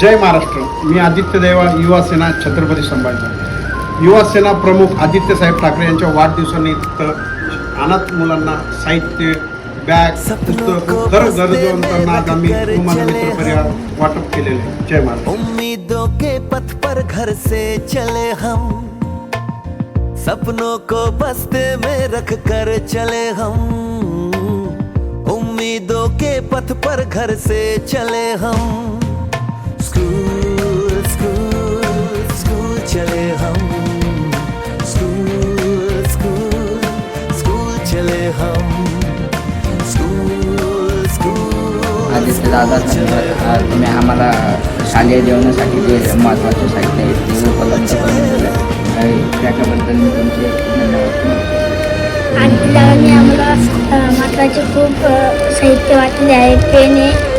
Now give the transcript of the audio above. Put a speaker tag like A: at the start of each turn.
A: जय महाराष्ट्र. मी आदित्य देवा युवा सेना, छत्रपती संभाजी. युवा सेना प्रमुख आदित्य साहेब ठाकरे यांच्या वाढदिवसानिमित्त अनाथ मुलांना साहित्य, बॅग, पुस्तक दर गरजवंतांना आज आम्ही तुम्हाला मित्र परिवार वाटप केलेले आहे. जय महाराष्ट्र.
B: उम्मीदों के पथ पर घर से चले हम। सपनों को बस्ते में रख कर चले हम। उम्मीदों के पथ पर घर से चले हम।
C: आदित्य दादा तुम्ही आम्हाला शालेय जेवणासाठी जे महत्त्वाचे साहित्य आहे ते उपलब्ध करून दिलं. त्याच्याबद्दल मी तुमचे धन्यवाद
D: आणि दादांनी आम्हाला महत्त्वाचे खूप साहित्य वाटले आहे पेन आहे.